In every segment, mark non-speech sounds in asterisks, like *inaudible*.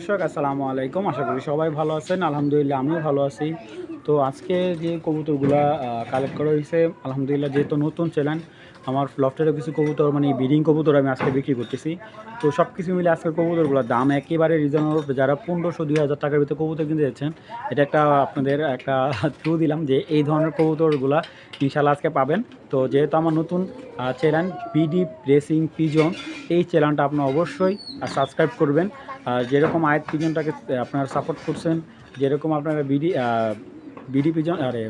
দর্শক, আসসালামু আলাইকুম। আশা করি সবাই ভালো আছেন। আলহামদুলিল্লাহ, আমিও ভালো আছি। তো আজকে যে কবুতরগুলা কালেক্ট করা হয়েছে, আলহামদুলিল্লাহ যেহেতু নতুন চ্যানেল আমার লফটেরও কিছু কবুতর মানে বিডিং কবুতর আমি আজকে বিক্রি করতেছি। তো সব কিছু মিলে আজকের কবুতরগুলোর দাম একেবারে রিজনেবল যারা পনেরোশো, দুই হাজার টাকার ভিতরে কবুতর কিনতে যাচ্ছেন, এটা একটা আপনাদের একটা *laughs* থ্রু দিলাম যে এই ধরনের কবুতরগুলা ইনশাল্লাহ আজকে পাবেন। তো যেহেতু আমার নতুন চ্যানেল বিডি রেসিং পিজন এই চ্যানেলটা আপনার অবশ্যই সাবস্ক্রাইব করবেন। আর যেরকম আয়াত পিজনটাকে আপনারা সাপোর্ট করছেন, যেরকম আপনারা বিডি বিডি পিজন আরে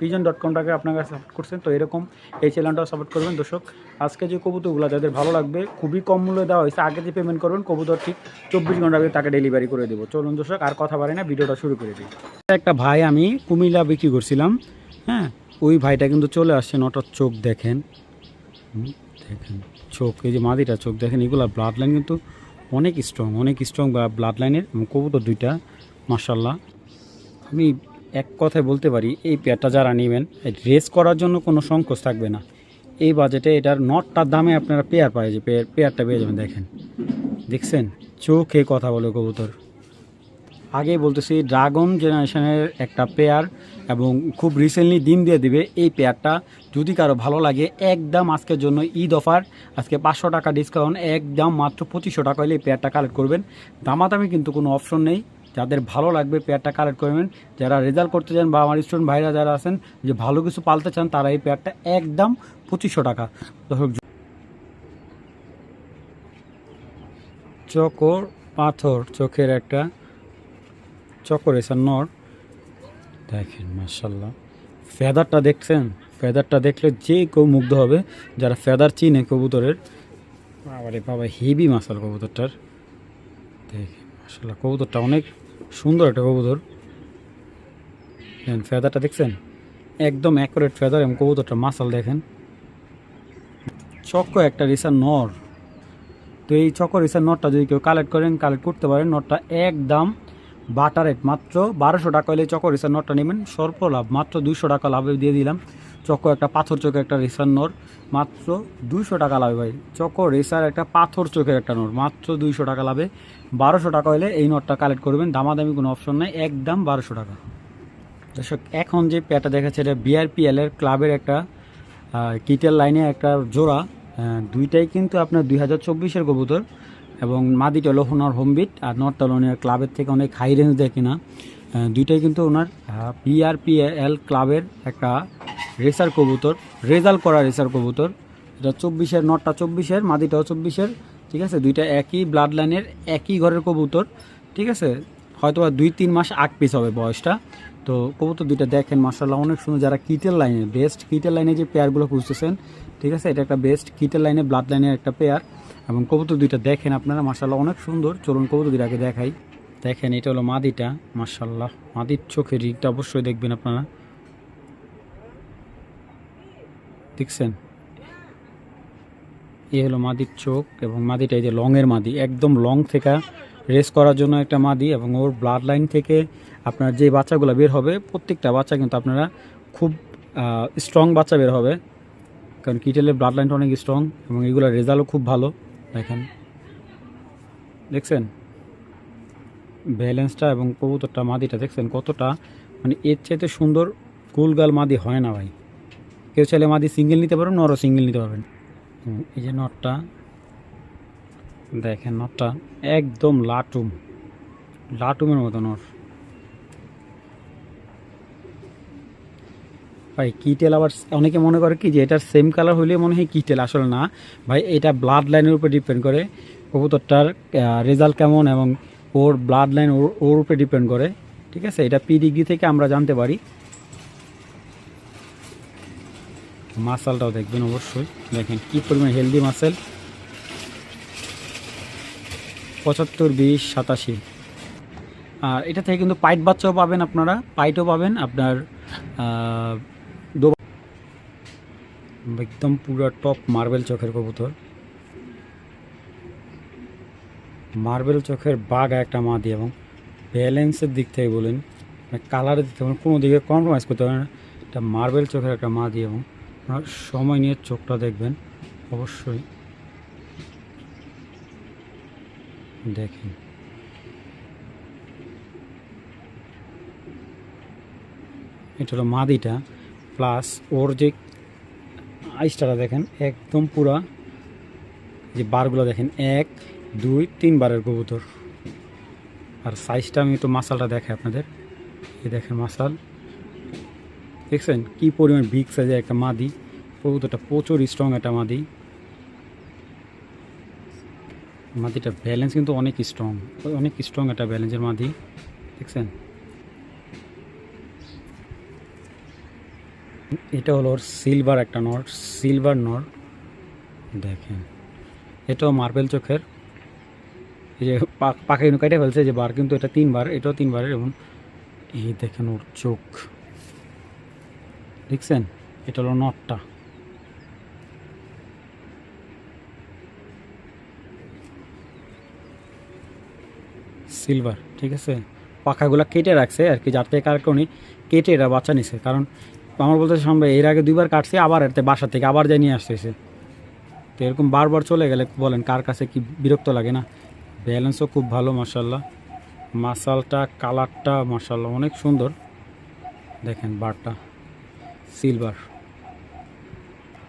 পিজন ডট কমটাকে আপনারা সাপোর্ট করছেন, তো এরকম এই চ্যানেলটাও সাপোর্ট করবেন। দর্শক, আজকে যে কবুতরগুলো যাদের ভালো লাগবে, খুবই কম মূল্যে দেওয়া হয়েছে, আগে যে পেমেন্ট করবেন, কবুতর ঠিক চব্বিশ ঘণ্টা আগে তাকে ডেলিভারি করে দেবো। চলুন দর্শক, আর কথা বাড়ে না, ভিডিওটা শুরু করে দিই। একটা ভাই আমি কুমিল্লা বিক্রি করছিলাম হ্যাঁ? ওই ভাইটা কিন্তু চলে আসছে নটার চোখ, দেখেন। দেখেন, চোখ, এই যে মাদিটা চোখ, দেখেন, এগুলো ব্লাড লাইন কিন্তু অনেক স্ট্রং অনেক স্ট্রং বা ব্লাড লাইনের কবুতর দুইটা মার্শাল্লাহ আমি এক কথায় বলতে পারি, এই পেয়ারটা যারা নেবেন রেস করার জন্য কোনো সংকোচ থাকবে না। এই বাজেটে এটার নটটার দামে আপনারা পেয়ার পাই যে, পেয়ার, পেয়ারটা পেয়ে যাবেন, দেখেন। দেখছেন? চোখে কথা বলে কবুতর। আগেই বলতেছি ড্রাগন জেনারেশনের একটা পেয়ার এবং খুব রিসেন্টলি ডিম দিয়ে দিবে, এই পেয়ারটা যদি কারও ভালো লাগে, একদম আজকের জন্য ঈদ অফার। আজকে পাঁচশো টাকা ডিসকাউন্ট একদম মাত্র পঁচিশশো টাকা হলে এই পেয়ারটা কালেক্ট করবেন। দামাদামি কিন্তু কোনো অপশন নেই। যাদের ভালো লাগবে পেয়ারটা কালেক্ট করবেন যারা রেজাল্ট করতে চান বা আমার স্টুডেন্ট ভাইরা যারা আছেন, যে ভালো কিছু পালতে চান, তারা এই পেয়ারটা একদম পঁচিশশো টাকা। দর্শক, চকর পাথর চোখের একটা চকর এসে নর। দেখেন মার্শাল্লাহ ফেদারটা দেখছেন? ফেদারটা দেখলে যে কেউ মুগ্ধ হবে। যারা ফেদার চিনে কবুতরের, বাবারে বাবা হেভি মাসাল কবুতরটার। দেখেন মার্শাল্লাহ কবুতরটা অনেক সুন্দর একটা কবুতর। ফেদারটা দেখছেন? একদম অ্যাকুরেট ফেদার এবং কবুতরটা মাসাল দেখেন। চক্র একটা রিসার নর। তো এই চক্র রিসার নটটা যদি কেউ কালেক্ট করেন কালেক্ট করতে পারেন নটটা একদম বাটারেট মাত্র বারোশো টাকা হলে চক্র রিসার নটটা নেবেন। স্বল্প লাভ, মাত্র দুইশো টাকা লাভে দিয়ে দিলাম। চক্র একটা পাথর চোখের একটা রেসার নর, মাত্র দুইশো টাকা লাভে ভাই। চক্র রেসার একটা পাথর চোখের একটা নর, মাত্র দুইশো টাকা লাভে। বারোশো টাকা হলে এই নোটটা কালেক্ট করবেন, দামাদামি কোনো অপশন নাই, একদম বারোশো টাকা। দর্শক, এখন যে প্যাটা দেখাচ্ছে, এটা বিআরপিএল এর ক্লাবের একটা কিটের লাইনে একটা জোড়া। দুইটাই কিন্তু আপনার দুই হাজার চব্বিশের কবুতর এবং মাদিটা হলো হোনার হোমবিট আর নর্থ লোনিয়ার ক্লাবের থেকে অনেক হাই রেঞ্জ দেয় কিনা। দুইটাই কিন্তু ওনার বিআরপিএল ক্লাবের একটা রেসার কবুতর রেজাল্ট করা রেসার কবুতর। এটা চব্বিশের, নটটা চব্বিশের, মাদিটাও চব্বিশের, ঠিক আছে? দুইটা একই ব্লাড লাইনের একই ঘরের কবুতর, ঠিক আছে? হয়তো দুই, তিন মাস আগ পিস হবে বয়সটা। তো কবুতর দুইটা দেখেন মার্শাল্লাহ অনেক সুন্দর। যারা কিটের লাইনে বেস্ট কিটের লাইনে যে পেয়ারগুলো খুঁজতেছেন, ঠিক আছে? এটা একটা বেস্ট কিটের লাইনে ব্লাড লাইনের একটা পেয়ার এবং কবুতর দুইটা দেখেন আপনারা মার্শাল্লাহ অনেক সুন্দর। চলুন কবুতর দুইটাকে দেখাই। দেখেন, এটা হলো মাদিটা মার্শাল্লাহ মাদির চোখের রিগটা অবশ্যই দেখবেন আপনারা। দেখছেন? এই হলো মাদির চোখ এবং মাদিটা এই যে লংয়ের মাদি, একদম লং থেকে রেস করার জন্য একটা মাদি এবং ওর ব্লাড লাইন থেকে আপনার যে বাচ্চাগুলো বের হবে, প্রত্যেকটা বাচ্চা কিন্তু আপনারা খুব স্ট্রং বাচ্চা বের হবে। কারণ কিটেলের ব্লাড লাইনটা অনেক স্ট্রং এবং এগুলোর রেজাল্টও খুব ভালো, দেখেন। দেখছেন? ব্যালেন্সটা এবং কবুতরটা, মাদিটা দেখছেন কতটা? মানে এর চাইতে সুন্দর কুলগাল মাদি হয় না ভাই। কেউ চাইলে মাদি সিঙ্গেল নিতে পারবেন, নরও সিঙ্গেল নিতে পারবেন। এই যে নটটা, দেখেন নটটা, একদম লাটুম, লাটুমের মতো নট। ভাই কিটেল আবার অনেকে মনে করে কি যে এটার সেম কালার হইলে মনে হয় কিটেল আসলে না। ভাই, এটা ব্লাড লাইনের উপর ডিপেন্ড করে, কবুতরটার রেজাল্ট কেমন এবং ওর ব্লাড লাইন ওর ওর উপরে ডিপেন্ড করে, ঠিক আছে? এটা পি ডিগ্রি থেকে আমরা জানতে পারি। মাসালটাও দেখবেন অবশ্যই। দেখেন কি পরিমাণ হেলদি মাসেল। পঁচাত্তর, বিশ, সাতাশি। আর এটা থেকে কিন্তু পাইট বাচ্চাও পাবেন আপনারা, পাইটও পাবেন আপনার একদম পুরো টপ মার্বেল চোখের কবুতর। মার্বেল চোখের বাঘ একটা মা মাদি এবং ব্যালেন্সের দিক থেকে বলেন কালারের দিক থেকে কোনো দিকে কম্প্রোমাইজ করতে পারেন এটা মার্বেল চোখের একটা মা মাদি এবং আপনার সময় নিয়ে চোখটা দেখবেন, অবশ্যই। দেখেন। এটা হলো মাদিটা, প্লাস ওর যে আইসটাটা দেখেন, একদম পুরা যে বারগুলো দেখেন, এক, দুই, তিন বারের কবুতর। আর সাইজটা আমি একটু মাসালটা দেখাই আপনাদের। এই দেখেন মাসাল। দেখছেন কি পরিমাণ বিগ সাইজের একটা মাদি। কবুতরটা প্রচুর স্ট্রং একটা মাদি। মাদিটা ব্যালেন্স কিন্তু অনেক স্ট্রং অনেক স্ট্রং একটা ব্যালেন্সের মাদি। দেখছেন? এটা হলো ওর সিলভার একটা নট সিলভার নট দেখেন, এটাও মার্বেল চোখের। এই যে পাখা কিন্তু কেটে ফেলছে যে বার কিন্তু এটা তিনবার, এটাও তিনবার এবং এই দেখেন ওর চোখ। দেখছেন? এটা হলো নটটা। সিলভার, ঠিক আছে? পাখাগুলো কেটে রাখছে আর কি, যার থেকে কার উনি কেটে এরা বাচ্চা নিছে। কারণ আমার বলতে সম্ভব, এর আগে দুইবার কাটছে, আবার এতে বাসা থেকে আবার যাই নিয়ে আসতেছে। তো এরকম বারবার চলে গেলে বলেন, কার কাছে কি বিরক্ত লাগে না? ব্যালেন্সও খুব ভালো মাসাল্লাহ মাসালটা, কালারটা মাসাল্লাহ অনেক সুন্দর। দেখেন বারটা। সিলভার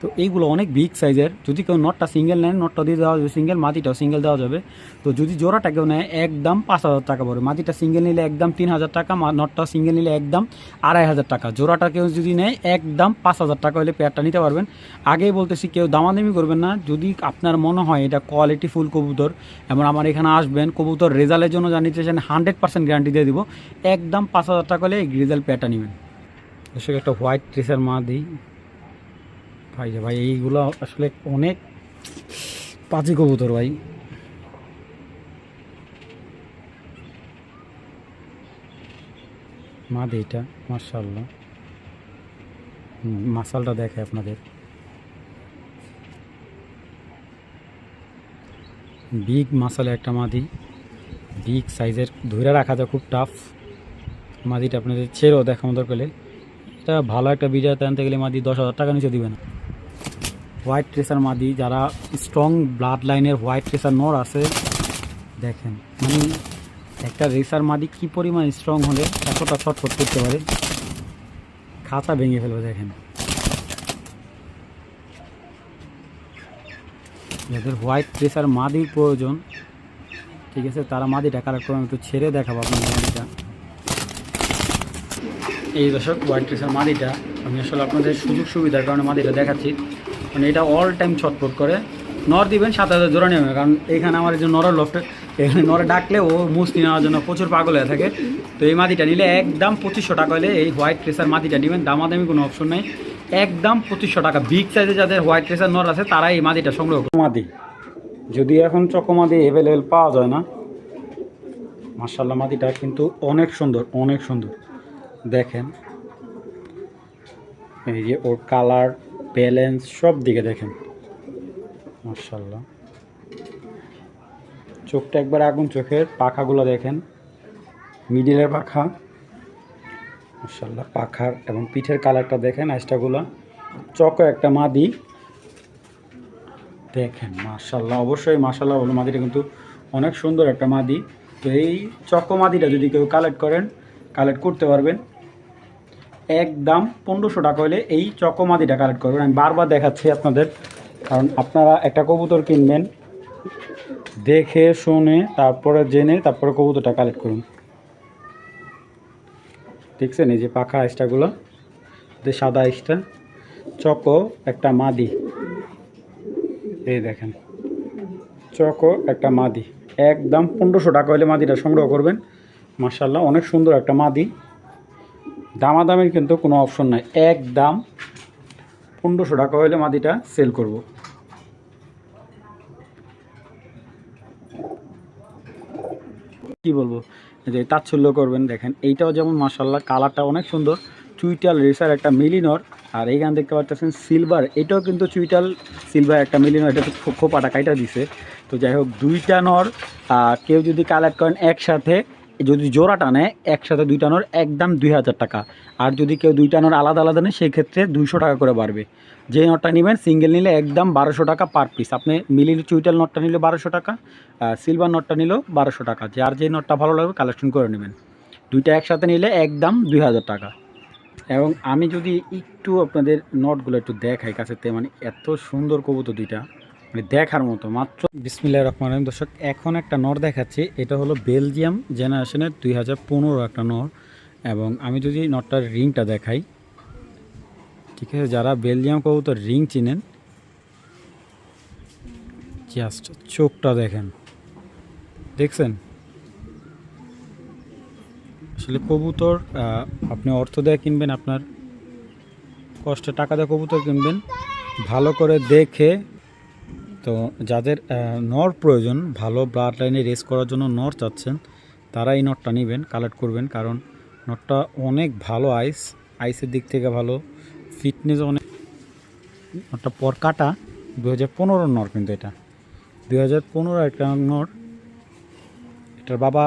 তো এইগুলো অনেক বিগ সাইজের যদি কেউ নটটা সিঙ্গেল নেন নটটা দিয়ে দেওয়া যাবে সিঙ্গেল মাটিটাও সিঙ্গেল দেওয়া যাবে। তো যদি জোড়াটা কেউ নেয়, একদম পাঁচ হাজার টাকা পড়বে। মাটিটা সিঙ্গেল নিলে একদম তিন হাজার টাকা নটটা সিঙ্গেল নিলে একদম আড়াই হাজার টাকা। জোড়াটা কেউ যদি নেয়, একদম পাঁচ হাজার টাকা হলে পেয়ারটা নিতে পারবেন। আগেই বলতেছি, কেউ দামাদামি করবেন না। যদি আপনার মনে হয় এটা কোয়ালিটি ফুল কবুতর, এবং আমার এখানে আসবেন, কবুতর রেজাল্টের জন্য জানিয়েছেন হান্ড্রেড পার্সেন্ট গ্যারান্টি দিয়ে দিব। একদম পাঁচ হাজার টাকা হলে এই রেজাল্ট পেয়ারটা নেবেন। দর্শক একটা হোয়াইট ট্রেসার মা দিই। ভাই ভাই, এইগুলো আসলে অনেক পাজি কবুতর ভাই। মা এইটা মার্শাল্লাহ মাসালটা দেখে আপনাদের। বিগ মাসালে একটা মাদি বিগ সাইজের ধরে রাখা যায়, খুব টাফ মাদিটা আপনাদের ছেড়েও দেখা মতো করলে এটা ভালো একটা বিজয় আনতে গেলে মাদি দশ হাজার টাকা নিচে দিবে না। হোয়াইট ট্রেসার মাদি, যারা স্ট্রং ব্লাড লাইনের হোয়াইট ট্রেসার নর আছে, দেখেন মানে একটা রেসার মাদি কি পরিমাণ স্ট্রং হলে এতটা ছটফট করতে পারে? খাঁচা ভেঙে ফেলবে, দেখেন। যাদের হোয়াইট ট্রেসার মাদির প্রয়োজন, ঠিক আছে, তারা মাদিটা কালেক্ট করে একটু ছেড়ে দেখাবো আপনার মাদিটা। এই দর্শক হোয়াইট ট্রেসার মাদিটা আমি আসলে আপনাদের সুযোগ সুবিধার কারণে মাদিটা দেখাচ্ছি। মানে এটা অল টাইম ছটফট করে। নর দিবেন, সাত হাজার জোড়া নেবে কারণ এখানে আমার যে নরের লফটে এখানে নরে ডাকলে ও মুসলি নেওয়ার জন্য প্রচুর পাগল হয়ে থাকে। তো এই মাদিটা নিলে একদম পঁচিশশো টাকা হলে এই হোয়াইট ট্রেসার মাদিটা নেবেন দামাদামি কোনো অপশন নেই। একদম পঁচিশশো টাকা বিগ সাইজে যাদের হোয়াইট ট্রেসার নর আছে তারা এই মাদিটা সংগ্রহ করে মাদি যদি এখন চকোমাদি অ্যাভেলেবেল পাওয়া যায় না মার্শাল্লাহ মাদিটা কিন্তু অনেক সুন্দর অনেক সুন্দর। দেখেন। এই যে ওর কালার ব্যালেন্স সব দিকে দেখেন। মার্শাল্লাহ চোখটা একবার আগুন চোখের পাখাগুলো দেখেন। মিডিলের পাখা। মার্শাল্লাহ পাখার এবং পিঠের কালারটা দেখেন, আইসটাগুলো। চকো একটা মাদি। দেখেন মার্শাল্লাহ অবশ্যই মার্শাল্লাহ হলো মাদিটা কিন্তু অনেক সুন্দর একটা মাদি। তো এই চকো মাদিটা যদি কেউ কালেক্ট করেন কালেক্ট করতে পারবেন। একদম পনেরোশো টাকা হলে এই চকো মাদিটা কালেক্ট করবেন। আমি বারবার দেখাচ্ছি আপনাদের, কারণ আপনারা একটা কবুতর কিনবেন, দেখে, শুনে, তারপরে জেনে, তারপরে কবুতরটা কালেক্ট করুন। দেখছেন এই যে পাখা আইসটাগুলো, যে সাদা আইসটা, চকো একটা মাদি। এই দেখেন, চকো একটা মাদি। একদম পনেরোশো টাকা হলে মাদিটা সংগ্রহ করবেন। মার্শাল্লাহ অনেক সুন্দর একটা মাদি। দামাদামের কিন্তু কোনো অপশন নাই। এক দাম পনেরোশো টাকা হলে মাদিটা সেল করব। কি বলব? যে তাচ্ছল্য করবেন, দেখেন, এইটাও যেমন মার্শাল্লাহ কালারটা অনেক সুন্দর। চুইটাল রেসার একটা মিলিনর, আর এইখানে দেখতে পাচ্ছেন সিলভার এটাও কিন্তু চুইটাল সিলভার একটা মিলিনর, এটা তো খোপাটা কাইটা দিছে। তো যাই হোক, দুইটা নর কেউ যদি কালেক্ট করেন একসাথে যদি জোড়াটা নেয় একসাথে দুই টানোর একদম দুই হাজার টাকা। আর যদি কেউ দুই নর আলাদা আলাদা নেয় সেই ক্ষেত্রে দুইশো টাকা করে বাড়বে। যে নটটা নেবেন, সিঙ্গেল নিলে একদম বারোশো টাকা পার পিস। আপনি মিলি চুইটাল নটটা নিলে বারোশো টাকা সিলভার নটটা নিলেও বারোশো টাকা। যার যে নটটা ভালো লাগবে, কালেকশন করে নেবেন। দুইটা একসাথে নিলে একদম দুই হাজার টাকা। এবং আমি যদি একটু আপনাদের নটগুলো একটু দেখাই, কাছেতে মানে এত সুন্দর কবুতর দুইটা। মানে দেখার মতো, মাত্র বিসমিল্লাহ রহমান রহিম। দর্শক, এখন একটা নর দেখাচ্ছি। এটা হলো বেলজিয়াম জেনারেশনের দুই হাজার পনেরো একটা নর। এবং আমি যদি নটটার রিংটা দেখাই, ঠিক আছে, যারা বেলজিয়াম কবুতর রিং চিনেন জাস্ট চোখটা দেখেন। দেখছেন? আসলে কবুতর আপনি অর্থ দেয় কিনবেন, আপনার কষ্টে টাকা দিয়ে কবুতর কিনবেন। ভালো করে দেখে তো যাদের নর প্রয়োজন, ভালো ব্লাড লাইনে রেস করার জন্য নর চাচ্ছেন, তারা এই নটটা নেবেন কালেক্ট করবেন, কারণ নটটা অনেক ভালো আইস আইসের দিক থেকে ভালো ফিটনেস অনেক। নটটা পর কাটা দু হাজার পনেরোর নর কিন্তু এটা। দু হাজার পনেরো একটা নর, এটার বাবা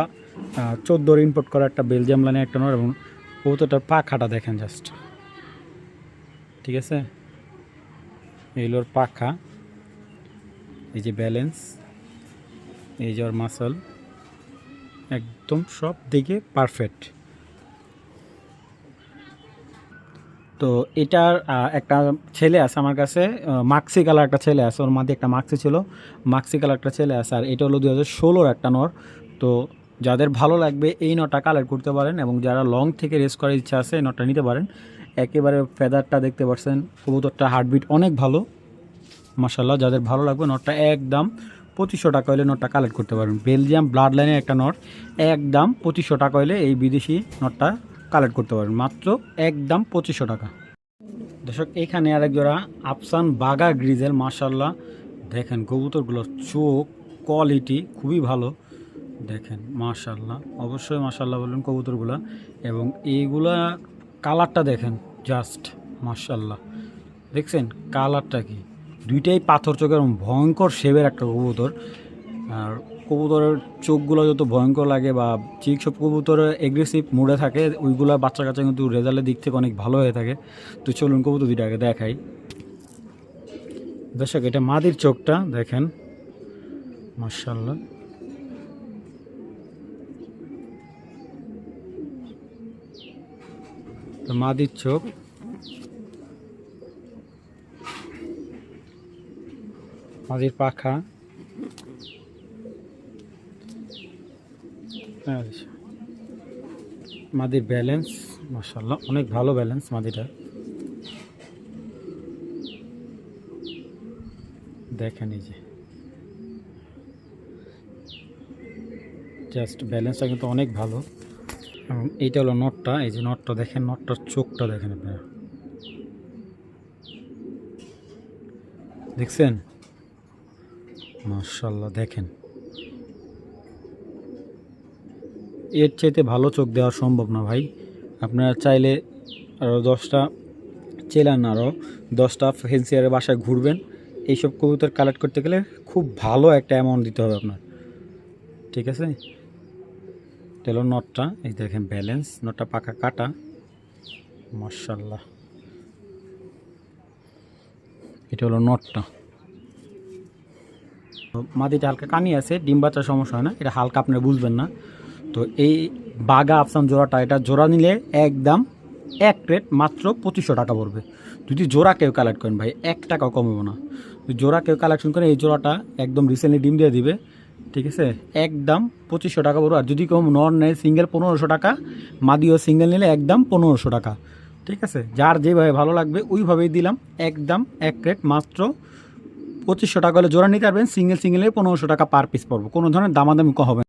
চোদ্দোর ইম্পোর্ট করা একটা বেলজিয়াম লাইনে একটা নর এবং ও কবুতরটার পা খাটা দেখেন জাস্ট ঠিক আছে? এইগুলোর পাখা এই যে ব্যালেন্স এই যে ওর মাসল একদম সব দিকে পারফেক্ট তো এটার একটা ছেলে আছে আমার কাছে মাক্সি কালার একটা ছেলে আছে, ওর মাঝে একটা মাক্সি ছিল মাক্সি কালার একটা ছেলে আছে, আর এটা হলো দু হাজার ষোলোর একটা নর। তো যাদের ভালো লাগবে এই নটা কালার করতে পারেন এবং যারা লং থেকে রেস করার ইচ্ছা আছে এই নটটা নিতে পারেন। একেবারে ফেদারটা দেখতে পাচ্ছেন, কবুতরটা হার্টবিট অনেক ভালো। মাসাল্লাহ যাদের ভালো লাগবে নটটা একদম পঁচিশশো টাকা হলে নটটা কালেক্ট করতে পারবেন। বেলজিয়াম ব্লাড লাইনের একটা নট, একদম পঁচিশশো টাকা হলে এই বিদেশি নটটা কালেক্ট করতে পারবেন। মাত্র একদম পঁচিশশো টাকা। দর্শক, এখানে আরেক জোড়া আফসান বাগা গ্রিজেল মার্শাল্লাহ দেখেন কবুতরগুলোর চোখ কোয়ালিটি খুবই ভালো। দেখেন মার্শাল্লাহ অবশ্যই মার্শাল্লাহ বললেন কবুতরগুলো। এবং এইগুলা কালারটা দেখেন জাস্ট মার্শাল্লাহ দেখছেন কালারটা কি? দুইটাই পাথর চোখের ভয়ঙ্কর শেপের একটা কবুতর। আর কবুতরের চোখগুলো যত ভয়ঙ্কর লাগে বা চিক সব কবুতরের এগ্রেসিভ মোড়ে থাকে, ওইগুলো বাচ্চা কাচ্চা কিন্তু রেজাল্টের দিক থেকে অনেক ভালো হয়ে থাকে। তো চলুন কবুতর দুইটাকে দেখাই। দর্শক, এটা মাদির চোখটা, দেখেন। মার্শাল্লাহ তো মাদির চোখ। মাদির পাখা। আচ্ছা। মাদির ব্যালেন্স মাসাল্লাহ অনেক ভালো ব্যালেন্স মাদিটা। দেখেন এই যে। জাস্ট ব্যালেন্সটা কিন্তু অনেক ভালো। এবং এইটা হলো নটটা এই যে নটটা দেখেন নটটার চোখটা দেখেন আপনারা। দেখছেন? মার্শাল্লাহ দেখেন। এর চাইতে ভালো চোখ দেওয়া সম্ভব না ভাই। আপনারা চাইলে আরও দশটা চেলান আরও দশটা ফেন্সিয়ারের বাসায় ঘুরবেন। এইসব কবুতর কালেক্ট করতে গেলে খুব ভালো একটা অ্যামাউন্ট দিতে হবে আপনার। ঠিক আছে? হলো নটটা এই দেখেন ব্যালেন্স নটটা পাকা কাটা। মার্শাল্লাহ এটা হলো নটটা তো মাদিটা হালকা কানি আছে, ডিম বাচ্চার সমস্যা হয় না, এটা হালকা আপনারা বুঝবেন না। তো এই বাগা আফসান জোড়াটা, এটা জোড়া নিলে একদম এক রেট মাত্র পঁচিশশো টাকা পড়বে। যদি জোড়া কেউ কালেক্ট করেন ভাই, এক টাকাও কমবে না। জোড়া কেউ কালেকশন করে এই জোড়াটা একদম রিসেন্টলি ডিম দিয়ে দিবে, ঠিক আছে? একদম পঁচিশশো টাকা পড়বে। আর যদি কেউ নন নেয় সিঙ্গেল পনেরোশো টাকা, মাদিও সিঙ্গেল নিলে একদম পনেরোশো টাকা, ঠিক আছে? যার যেভাবে ভালো লাগবে, ওইভাবেই দিলাম, একদম এক রেট মাত্র পঁচিশশো টাকা হলে জোড়া নিতে পারবেন সিঙ্গেল, সিঙ্গেলে পনেরোশো টাকা পার পিস পড়ব কোনো ধরনের দামাদামি হবে।